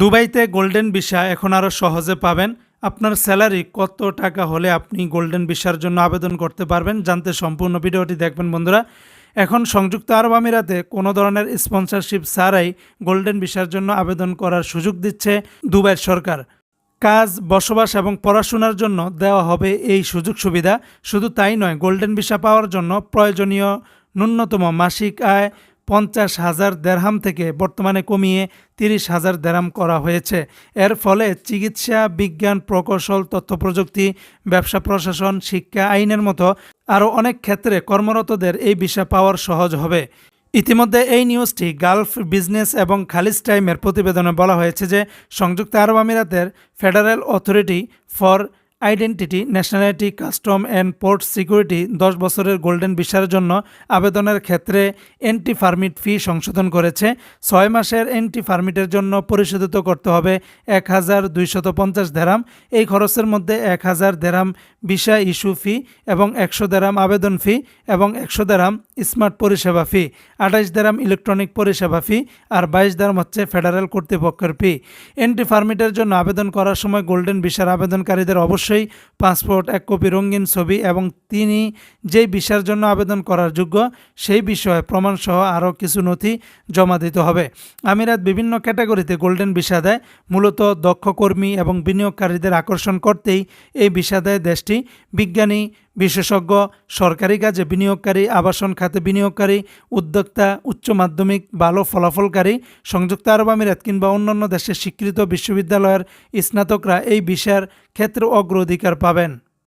দুবাইতে golden visa এখন আরও সহজে পাবেন। আপনার স্যালারি কত টাকা হলে আপনি গোল্ডেন ভিসার জন্য আবেদন করতে পারবেন জানতে সম্পূর্ণ ভিডিওটি দেখবেন বন্ধুরা। এখন সংযুক্ত আরব আমিরাতে কোনো ধরনের স্পন্সরশিপ ছাড়াই গোল্ডেন ভিসার জন্য আবেদন করার সুযোগ দিচ্ছে দুবাইয়ের সরকার। কাজ, বসবাস এবং পড়াশোনার জন্য দেওয়া হবে এই সুযোগ সুবিধা। শুধু তাই নয়, গোল্ডেন ভিসা পাওয়ার জন্য প্রয়োজনীয় ন্যূনতম মাসিক আয় পঞ্চাশ হাজার দেড়হাম থেকে বর্তমানে কমিয়ে তিরিশ হাজার দেড়হাম করা হয়েছে। এর ফলে চিকিৎসা, বিজ্ঞান, প্রকৌশল তথ্য প্রযুক্তি ব্যবসা, প্রশাসন, শিক্ষা আইনের মতো আরও অনেক ক্ষেত্রে কর্মরতদের এই ভিসা পাওয়ার সহজ হবে। ইতিমধ্যে এই নিউজটি গালফ বিজনেস এবং খালিজ টাইমের প্রতিবেদনে বলা হয়েছে যে, সংযুক্ত আরব আমিরাতের federal authority for identity nationality custom and port security দশ বছরের গোল্ডেন ভিসার জন্য আবেদনের ক্ষেত্রে এন্টি ফার্মিট ফি সংশোধন করেছে। ছয় মাসের এন্টি ফার্মিটের জন্য পরিশোধিত করতে হবে এক হাজার দুইশত পঞ্চাশ দেরাম। এই খরচের মধ্যে এক হাজার দেরাম ভিসা ইস্যু ফি এবং একশো দেরাম আবেদন ফি এবং একশো দেরাম স্মার্ট পরিষেবা ফি আঠাইশ দেরাম ইলেকট্রনিক পরিষেবা ফি আর বাইশ দেরাম হচ্ছে ফেডারেল কর্তৃপক্ষের ফি এন্টি ফার্মিটের জন্য আবেদন করার সময় গোল্ডেন ভিসার আবেদনকারীদের অবশ্যই পাসপোর্ট, এক কপি রঙিন ছবি এবং তিনি যেই বিষয়ের জন্য আবেদন করার যোগ্য সেই বিষয়ে প্রমাণসহ আরও কিছু নথি জমা দিতে হবে। আমিরাত বিভিন্ন ক্যাটাগরিতে গোল্ডেন ভিসা দেয়, মূলত দক্ষ কর্মী এবং বিনিয়োগকারীদের আকর্ষণ করতেই এই ভিসা দেয় দেশটি। বিজ্ঞানী বিশেষজ্ঞ, সরকারি কাজে বিনিয়োগকারী, আবাসন খাতে বিনিয়োগকারী, উদ্যোক্তা, উচ্চ মাধ্যমিক, ভালো ফলাফলকারী, সংযুক্ত আরব আমিরাত কিংবা অন্যান্য দেশের স্বীকৃত বিশ্ববিদ্যালয়ের স্নাতকরা এই বিষয়ের ক্ষেত্রে অগ্রাধিকার পাবেন।